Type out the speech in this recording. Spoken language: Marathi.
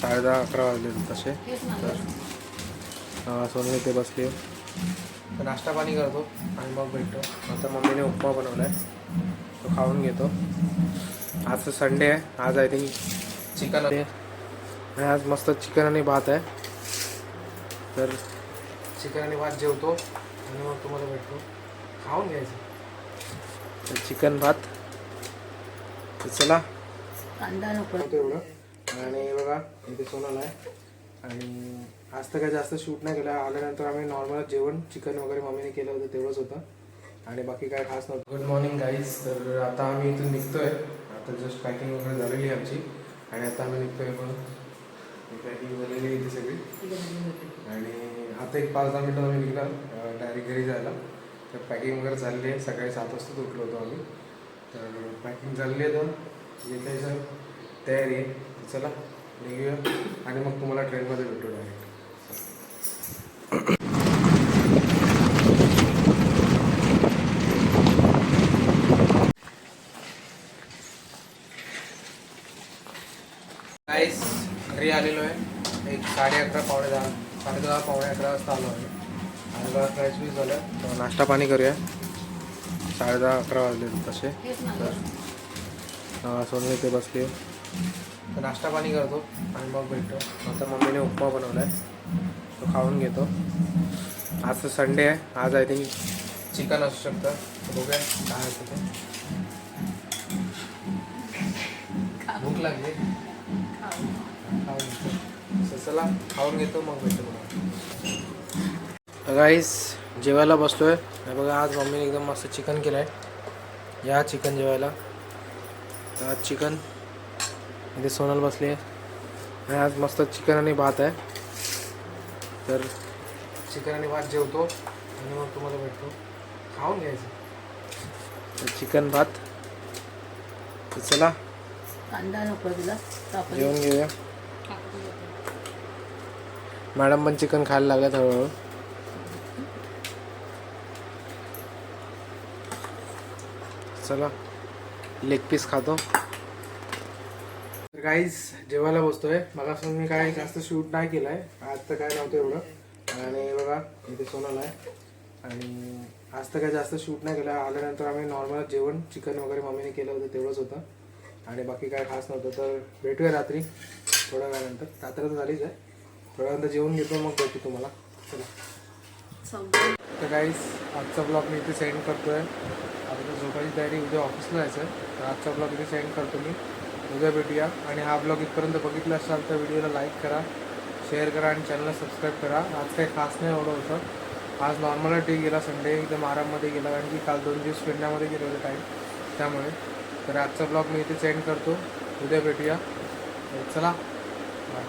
साडे दहा अकरा वाजले तसे. तर सोनली ते बसली तर नाश्ता पाणी करतो आणि मग भेटतो. आता मम्मीने उपमा बनवला आहे. तो खाऊन घेतो. आज तर संडे आहे. आज आय थिंक चिकन आहे आणि आज मस्त चिकन आणि भात आहे. तर चिकन आणि भात जेवतो आणि मग तुम्हाला भेटतो. खाऊन घ्यायचं. तर चिकन भात. तर चला. कांदा नको. होतं एवढं. आणि बघा इथे सोनल आहे आणि आज तर काय जास्त शूट नाही केलं. आल्यानंतर आम्ही नॉर्मल जेवण चिकन वगैरे मम्मीने केलं होतं तेवढंच होतं. आणि बाकी काय खास नव्हतं. गुड मॉर्निंग गाईज तर आता आम्ही इथून निघतोय. आता जस्ट पॅकिंग वगैरे झालेली आहे आमची. आणि आता आम्ही निघतोय पण पॅकिंग झालेली आहे इथे सगळी. आणि आता एक पाच दहा मिनटं आम्ही निघणार डायरेक्ट घरी जायला. तर पॅकिंग वगैरे झालेली आहे. सकाळी सात वाजताच उठलो होतो आम्ही. तर पॅकिंग झालेली आहे तर येतायचं तयारी आहे. चला निघूया. आणि मग तुम्हाला ट्रेनमध्ये भेटू डायरेक्ट काहीच घरी आलेलो आहे. एक साडे अकरा पावणे दहा साडे दहा पावणे अकरा वाजता आलो आहे. साडे दहा फ्रेश बी झालं. तर नाश्ता पाणी करूया. साडे दहा अकरा वाजले तसे. तर हा, इथे ते बसली तर नाश्ता पाणी करतो आणि मग भेटतो. आता मम्मीने उपमा बनवला आहे तो खाऊन घेतो. आज तर संडे आहे. आज आय थिंक चिकन असू शकतं. बघूया काय असतं ते. भूक लागली. खाऊन घेतो चला खाऊन घेतो मग भेटतो गाईस जेवायला बसलो आहे बघा आज मम्मीने एकदम मस्त चिकन केलं आहे या चिकन जेवायला. तर आज चिकन इथे सोनल बसली आहे. आणि आज मस्त चिकन आणि भात आहे. तर चिकन आणि भात जेवतो आणि मग तुम्हाला भेटतो. खाऊन घ्यायचं. तर चिकन भात. तर चला. कांदा नको तुला. कापड जेवण घेऊया. मॅडम पण चिकन खायला लागल्यात हळूहळू. चला. लेग पीस खातो. तर काहीच जेवायला बसतोय. मला असं मी काय जास्त शूट नाही केलं आहे आज तर काय नव्हतं एवढं. आणि बघा इथे सोनाला आहे आणि आज तर काय जास्त शूट नाही केलं. आल्यानंतर आम्ही नॉर्मल जेवण चिकन वगैरे मम्मीने केलं होतं तेवढंच होतं. आणि बाकी काय खास नव्हतं. तर भेटूया रात्री थोड्या वेळानंतर. रात्र तर झालीच आहे. थोड्या वेळानंतर जेवण घेतो मग भेटू तुम्हाला. चला. तर काहीच आजचा ब्लॉग मी इथे सेंड करतो आहे आता झोपायची तयारी उद्या ऑफिसला जायचं आहे. तर आजचा ब्लॉग इथे सेंड करतो मी. उद्या भेटूया. आणि हा ब्लॉग इथपर्यंत बघितला असाल तर व्हिडिओला लाईक करा शेअर करा आणि चॅनलला सबस्क्राईब करा. आज काही खास नाही एवढं होतं. आज नॉर्मल डे गेला संडे एकदम आराममध्ये गेला कारण की काल दोन दिवस फिरण्यामध्ये गेलो होतो टाईम त्यामुळे तर आजचा ब्लॉग मी इथे सेंड करतो. उद्या भेटूया. चला बाय